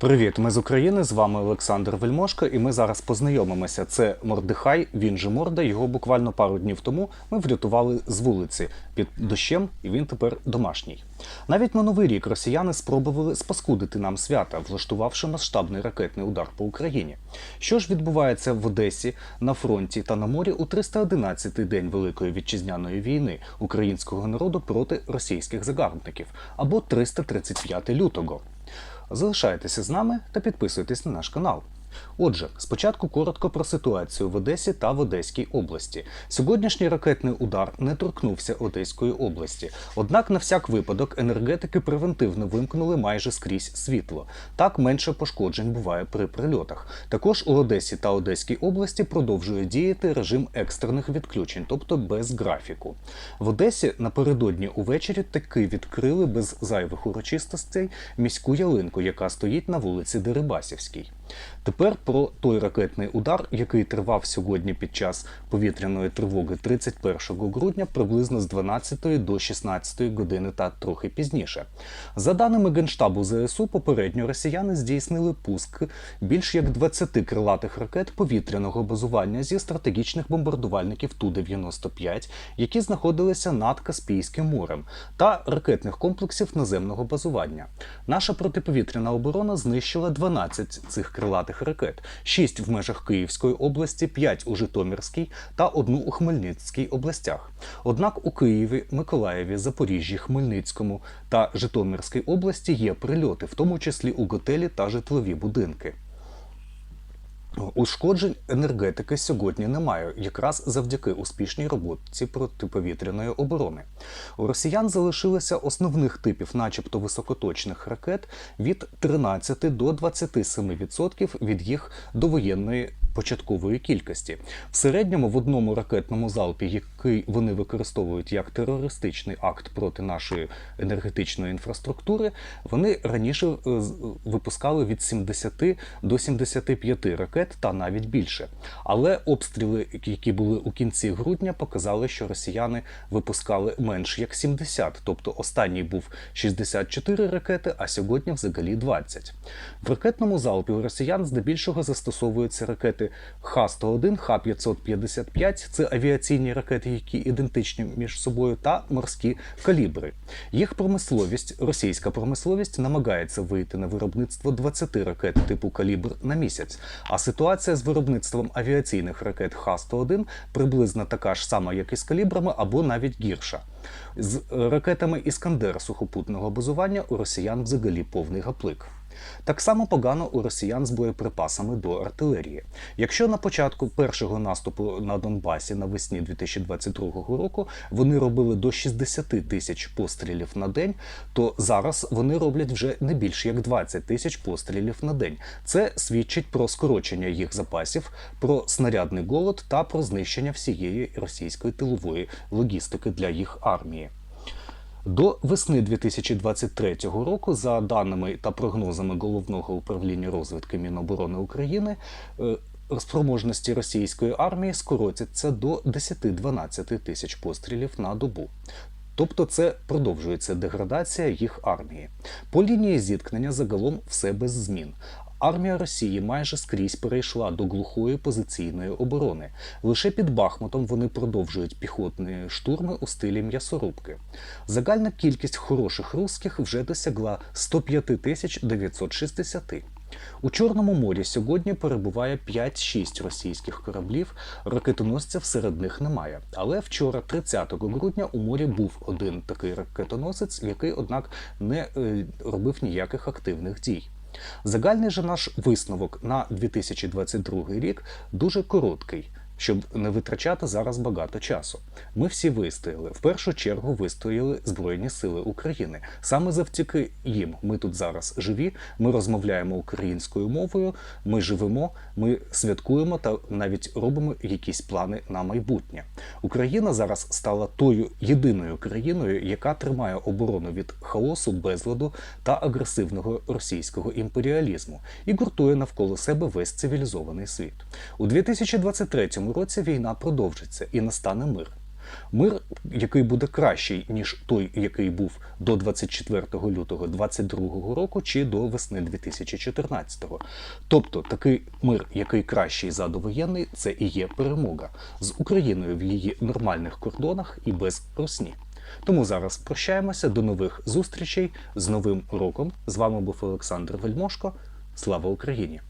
Привіт, ми з України. З вами Олександр Вельмошко, і ми зараз познайомимося. Це Мордихай, він же Морда. Його буквально пару днів тому ми врятували з вулиці під дощем, і він тепер домашній. Навіть на новий рік росіяни спробували спаскудити нам свята, влаштувавши масштабний ракетний удар по Україні. Що ж відбувається в Одесі на фронті та на морі у 311-й день Великої вітчизняної війни українського народу проти російських загарбників або 335 лютого. Залишайтеся з нами та підписуйтесь на наш канал. Отже, спочатку коротко про ситуацію в Одесі та в Одеській області. Сьогоднішній ракетний удар не торкнувся Одеської області. Однак, на всяк випадок, енергетики превентивно вимкнули майже скрізь світло. Так менше пошкоджень буває при прильотах. Також у Одесі та Одеській області продовжує діяти режим екстрених відключень, тобто без графіку. В Одесі напередодні увечері таки відкрили без зайвих урочистостей міську ялинку, яка стоїть на вулиці Дерибасівській. Тепер про той ракетний удар, який тривав сьогодні під час повітряної тривоги 31 грудня, приблизно з 12 до 16 години та трохи пізніше. За даними Генштабу ЗСУ, попередньо росіяни здійснили пуск більш як 20 крилатих ракет повітряного базування зі стратегічних бомбардувальників Ту-95, які знаходилися над Каспійським морем, та ракетних комплексів наземного базування. Наша протиповітряна оборона знищила 12 цих крилатих ракет: 6 в межах Київської області, 5 у Житомирській та одну у Хмельницькій областях. Однак у Києві, Миколаєві, Запоріжжі, Хмельницькому та Житомирській області є прильоти, в тому числі у готелі та житлові будинки. Ушкоджень енергетики сьогодні немає, якраз завдяки успішній роботі протиповітряної оборони. У росіян залишилося основних типів, начебто високоточних ракет, від 13 до 27% від їх довоєнної початкової кількості. В середньому в одному ракетному залпі, який вони використовують як терористичний акт проти нашої енергетичної інфраструктури, вони раніше е, випускали від 70 до 75 ракет та навіть більше. Але обстріли, які були у кінці грудня, показали, що росіяни випускали менш як 70, тобто останній був 64 ракети, а сьогодні взагалі 20. В ракетному залпі у росіян здебільшого застосовуються ракети Х-101, Х-555, це авіаційні ракети, які ідентичні між собою, та морські калібри. Їх промисловість, російська промисловість, намагається вийти на виробництво 20 ракет типу калібр на місяць. А ситуація з виробництвом авіаційних ракет Х-101 приблизно така ж сама, як і з калібрами, або навіть гірша. З ракетами Іскандер сухопутного базування у росіян взагалі повний гаплик. Так само погано у росіян з боєприпасами до артилерії. Якщо на початку першого наступу на Донбасі навесні 2022 року вони робили до 60 тисяч пострілів на день, то зараз вони роблять вже не більше як 20 тисяч пострілів на день. Це свідчить про скорочення їх запасів, про снарядний голод та про знищення всієї російської тилової логістики для їх армії. До весни 2023 року, за даними та прогнозами головного управління розвідки Міноборони України, е, спроможності російської армії скоротяться до 10-12 тисяч пострілів на добу. Тобто це продовжується деградація їх армії. По лінії зіткнення загалом все без змін. Армія Росії майже скрізь перейшла до глухої позиційної оборони. Лише під Бахмутом вони продовжують піхотні штурми у стилі м'ясорубки. Загальна кількість хороших русських вже досягла 105 тисяч 960. У Чорному морі сьогодні перебуває 5-6 російських кораблів, ракетоносців серед них немає. Але вчора, 30 грудня, у морі був один такий ракетоносець, який, однак, не е, робив ніяких активних дій. Загальний же наш висновок на 2022 рік дуже короткий. Щоб не витрачати зараз багато часу, ми всі вистояли. В першу чергу вистояли Збройні Сили України. Саме завдяки їм ми тут зараз живі. Ми розмовляємо українською мовою. Ми живемо, ми святкуємо та навіть робимо якісь плани на майбутнє. Україна зараз стала тою єдиною країною, яка тримає оборону від хаосу, безладу та агресивного російського імперіалізму і гуртує навколо себе весь цивілізований світ. У 2023 році війна продовжиться і настане мир. Мир, який буде кращий, ніж той, який був до 24 лютого 2022 року чи до весни 2014. Тобто такий мир, який кращий за довоєнний, це і є перемога з Україною в її нормальних кордонах і без русні. Тому зараз прощаємося до нових зустрічей з новим роком. З вами був Олександр Вельмошко. Слава Україні!